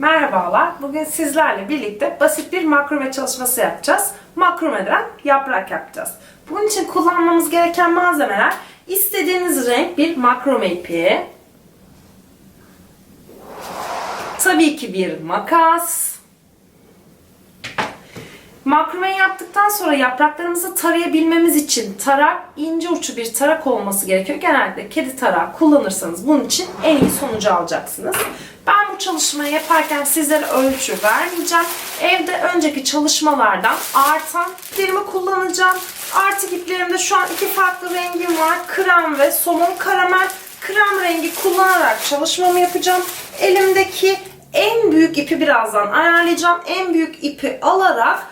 Merhabalar. Bugün sizlerle birlikte basit bir makrome çalışması yapacağız. Makromeden yaprak yapacağız. Bunun için kullanmamız gereken malzemeler istediğiniz renk bir makrome ipi, tabii ki bir makas, Makrome yaptıktan sonra yapraklarımızı tarayabilmemiz için tarak ince uçlu bir tarak olması gerekiyor. Genellikle kedi tarağı kullanırsanız bunun için en iyi sonucu alacaksınız. Ben çalışmayı yaparken sizlere ölçü vermeyeceğim. Evde önceki çalışmalardan artan iplerimi kullanacağım. Artık iplerimde şu an iki farklı rengim var. Krem ve somon karamel. Krem rengi kullanarak çalışmamı yapacağım. Elimdeki en büyük ipi birazdan ayarlayacağım. En büyük ipi alarak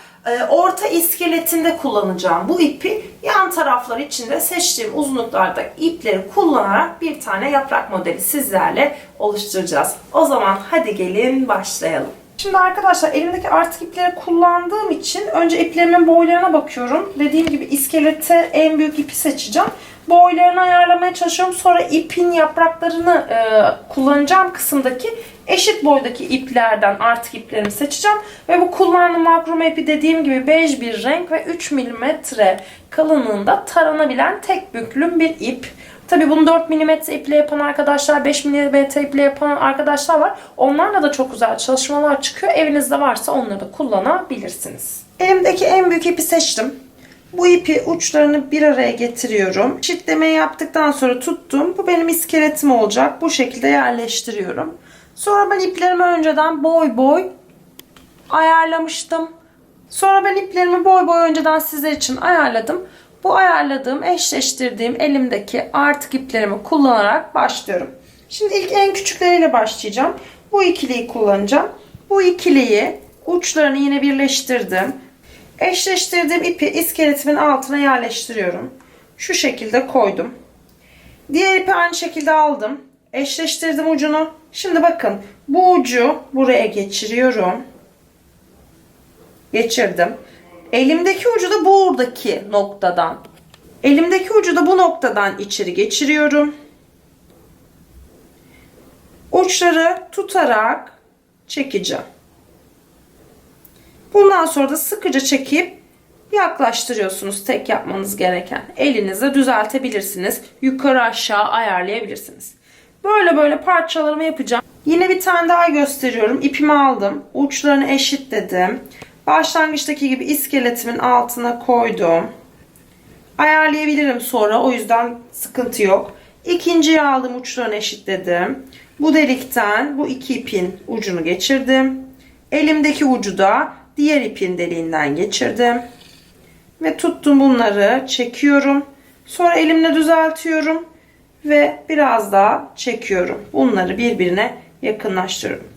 orta iskeletinde kullanacağım bu ipi yan taraflar içinde seçtiğim uzunluklarda ipleri kullanarak bir tane yaprak modeli sizlerle oluşturacağız. O zaman hadi gelin başlayalım. Şimdi arkadaşlar elimdeki artık ipleri kullandığım için önce iplerimin boylarına bakıyorum. Dediğim gibi iskelete en büyük ipi seçeceğim. Boylarını ayarlamaya çalışıyorum. Sonra ipin yapraklarını e, kullanacağım kısımdaki eşit boydaki iplerden artık iplerimi seçeceğim. Ve bu kullandığım makrome ipi dediğim gibi bej bir renk ve 3 mm kalınlığında taranabilen tek büklüm bir ip. Tabi bunu 4 mm iple yapan arkadaşlar, 5 mm iple yapan arkadaşlar var. Onlarla da çok güzel çalışmalar çıkıyor. Evinizde varsa onları da kullanabilirsiniz. Elimdeki en büyük ipi seçtim. Bu ipi uçlarını bir araya getiriyorum. Çitlemeyi yaptıktan sonra tuttum. Bu benim iskeletim olacak. Bu şekilde yerleştiriyorum. Sonra ben iplerimi önceden boy boy ayarlamıştım. Sonra ben iplerimi boy boy önceden sizler için ayarladım. Bu ayarladığım, eşleştirdiğim elimdeki artık iplerimi kullanarak başlıyorum. Şimdi ilk en küçükleriyle başlayacağım. Bu ikiliyi kullanacağım. Bu ikiliyi uçlarını yine birleştirdim. Eşleştirdiğim ipi iskeletimin altına yerleştiriyorum. Şu şekilde koydum. Diğer ipi aynı şekilde aldım. Eşleştirdim ucunu. Şimdi bakın bu ucu buraya geçiriyorum. Geçirdim. Elimdeki ucu da buradaki noktadan. Elimdeki ucu da bu noktadan içeri geçiriyorum. Uçları tutarak çekeceğim. Bundan sonra da sıkıca çekip yaklaştırıyorsunuz tek yapmanız gereken. Elinizle düzeltebilirsiniz. Yukarı aşağı ayarlayabilirsiniz. Böyle böyle parçalarımı yapacağım. Yine bir tane daha gösteriyorum. İpimi aldım. Uçlarını eşitledim. Başlangıçtaki gibi iskeletimin altına koydum. Ayarlayabilirim sonra. O yüzden sıkıntı yok. İkinciyi aldım. Uçlarını eşitledim. Bu delikten bu iki ipin ucunu geçirdim. Elimdeki ucu da diğer ipin deliğinden geçirdim. Ve tuttum bunları çekiyorum. Sonra elimle düzeltiyorum. Ve biraz daha çekiyorum. Bunları birbirine yakınlaştırıyorum.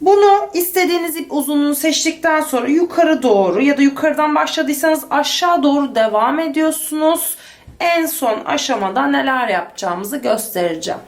Bunu istediğiniz ip uzunluğunu seçtikten sonra yukarı doğru ya da yukarıdan başladıysanız aşağı doğru devam ediyorsunuz. En son aşamada neler yapacağımızı göstereceğim.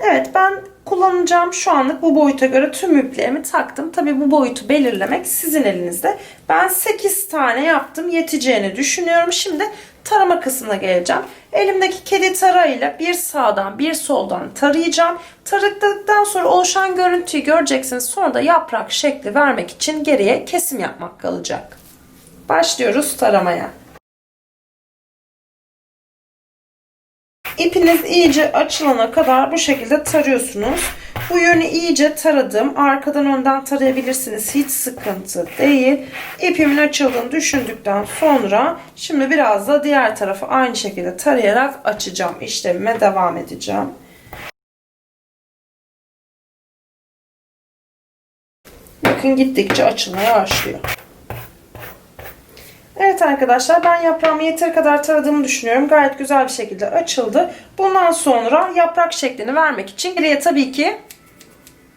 Evet ben kullanacağım şu anlık bu boyuta göre tüm iplerimi taktım. Tabi bu boyutu belirlemek sizin elinizde. Ben 8 tane yaptım yeteceğini düşünüyorum. Şimdi tarama kısmına geleceğim. Elimdeki kedi tarağıyla bir sağdan bir soldan tarayacağım. Taradıktan sonra oluşan görüntüyü göreceksiniz. Sonra da yaprak şekli vermek için geriye kesim yapmak kalacak. Başlıyoruz taramaya. İpiniz iyice açılana kadar bu şekilde tarıyorsunuz. Bu yönü iyice taradım. Arkadan önden tarayabilirsiniz. Hiç sıkıntı değil. İpimin açıldığını düşündükten sonra şimdi biraz da diğer tarafı aynı şekilde tarayarak açacağım. İşlemime devam edeceğim. Bakın gittikçe açılmaya başlıyor. Evet arkadaşlar ben yaprağımı yeteri kadar taradığımı düşünüyorum. Gayet güzel bir şekilde açıldı. Bundan sonra yaprak şeklini vermek için geriye tabii ki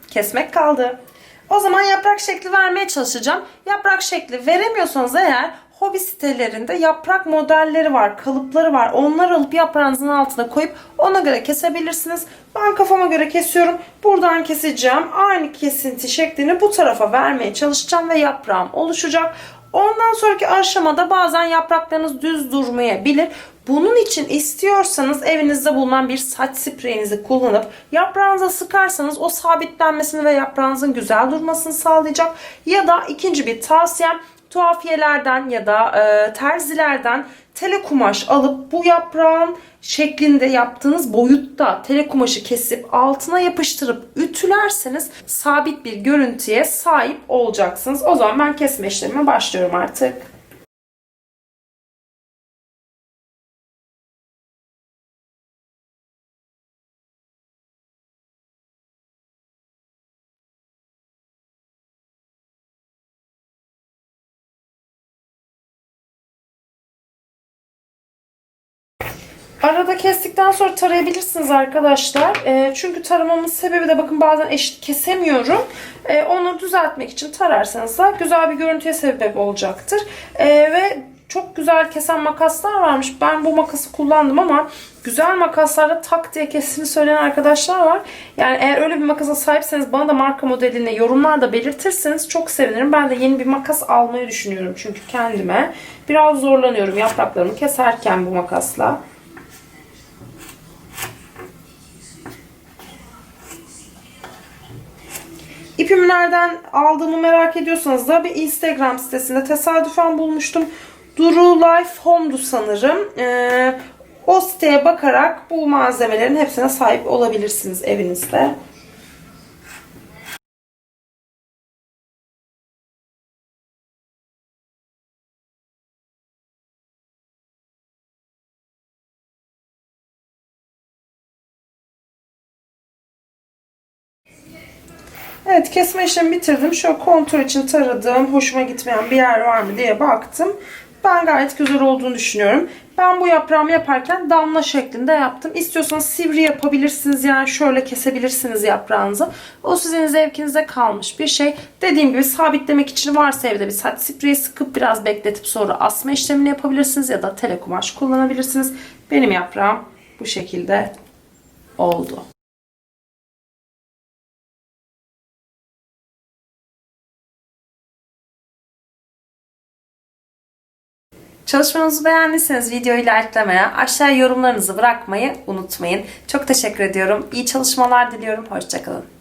kesmek kaldı. O zaman yaprak şekli vermeye çalışacağım. Yaprak şekli veremiyorsanız eğer hobi sitelerinde yaprak modelleri var, kalıpları var. Onları alıp yaprağınızın altına koyup ona göre kesebilirsiniz. Ben kafama göre kesiyorum. Buradan keseceğim. Aynı kesinti şeklini bu tarafa vermeye çalışacağım ve yaprağım oluşacak. Ondan sonraki aşamada bazen yapraklarınız düz durmayabilir. Bunun için istiyorsanız evinizde bulunan bir saç spreyinizi kullanıp yaprağınıza sıkarsanız o sabitlenmesini ve yaprağınızın güzel durmasını sağlayacak. Ya da ikinci bir tavsiyem tuhafiyelerden ya da e, terzilerden tele kumaş alıp bu yaprağın şeklinde yaptığınız boyutta tele kumaşı kesip altına yapıştırıp ütülerseniz sabit bir görüntüye sahip olacaksınız. O zaman ben kesme işlemine başlıyorum artık. Arada kestikten sonra tarayabilirsiniz arkadaşlar. E, çünkü taramamın sebebi de bakın bazen eşit kesemiyorum. E, onu düzeltmek için tararsanız da güzel bir görüntüye sebep olacaktır. E, ve çok güzel kesen makaslar varmış. Ben bu makası kullandım ama güzel makaslarda tak diye kestiğini söyleyen arkadaşlar var. Yani eğer öyle bir makasa sahipseniz bana da marka modelini yorumlarda belirtirseniz çok sevinirim. Ben de yeni bir makas almayı düşünüyorum çünkü kendime. Biraz zorlanıyorum yapraklarımı keserken bu makasla. İpimi nereden aldığımı merak ediyorsanız da bir Instagram sitesinde tesadüfen bulmuştum. Duru Life Home'du sanırım. Ee, o siteye bakarak bu malzemelerin hepsine sahip olabilirsiniz evinizde. Evet kesme işlemi bitirdim. Şöyle kontrol için taradım. Hoşuma gitmeyen bir yer var mı diye baktım. Ben gayet güzel olduğunu düşünüyorum. Ben bu yaprağımı yaparken damla şeklinde yaptım. İstiyorsanız sivri yapabilirsiniz. Yani şöyle kesebilirsiniz yaprağınızı. O sizin zevkinize kalmış bir şey. Dediğim gibi sabitlemek için varsa evde bir saç spreyi sıkıp biraz bekletip sonra asma işlemini yapabilirsiniz. Ya da tele kumaş kullanabilirsiniz. Benim yaprağım bu şekilde oldu. Çalışmanızı beğendiyseniz videoyu likelemeye, aşağı yorumlarınızı bırakmayı unutmayın. Çok teşekkür ediyorum. İyi çalışmalar diliyorum. Hoşçakalın.